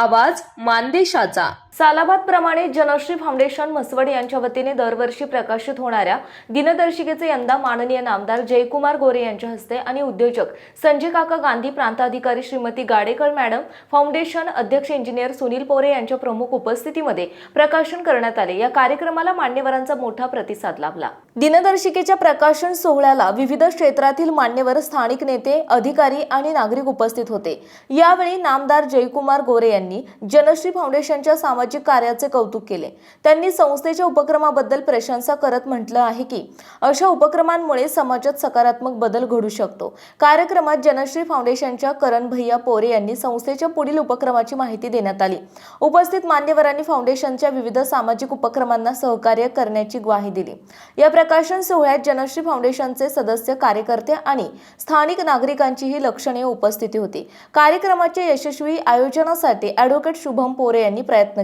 आवाज मानदेशाचा. सालाबाद प्रमाणे जनश्री फाउंडेशन म्हसवड यांच्या वतीने दरवर्षी प्रकाशित होणाऱ्या दिनदर्शिकेचे यंदा माननीय नामदार जयकुमार गोरे यांच्या हस्ते आणि उद्योजक संजय काका गांधी प्रांताधिकारी श्रीमती गाडेकर मॅडम फाउंडेशन अध्यक्ष इंजिनियर सुनील पोरे यांच्या प्रमुख उपस्थितीमध्ये प्रकाशन करण्यात आले. या कार्यक्रमाला मान्यवरांचा मोठा प्रतिसाद लाभला. दिनदर्शिकेच्या प्रकाशन सोहळ्याला विविध क्षेत्रातील मान्यवर स्थानिक नेते अधिकारी आणि नागरिक उपस्थित होते. यावेळी नामदार जयकुमार गोरे यांनी जनश्री फाउंडेशनच्या सामाजिक कार्याचे कौतुक केले. त्यांनी संस्थेच्या उपक्रमाबद्दल प्रशंसा करत म्हटलं आहे की अशा उपक्रमांमुळे समाजात सकारात्मक बदल घडू शकतो. कार्यक्रमात जनश्री फाउंडेशनच्या करण भैया पोरे यांनी संस्थेच्या पुढील उपक्रमाची माहिती देण्यात आली. उपस्थित मान्यवरांनी फाउंडेशनच्या विविध सामाजिक उपक्रमांना सहकार्य करण्याची ग्वाही दिली. या प्रकाशन सोहळ्यात जनश्री फाउंडेशनचे सदस्य कार्यकर्ते आणि स्थानिक नागरिकांचीही लक्षणीय उपस्थिती होती. कार्यक्रमाच्या यशस्वी आयोजनासाठी ॲडव्होकेट शुभम पोरे यांनी प्रयत्न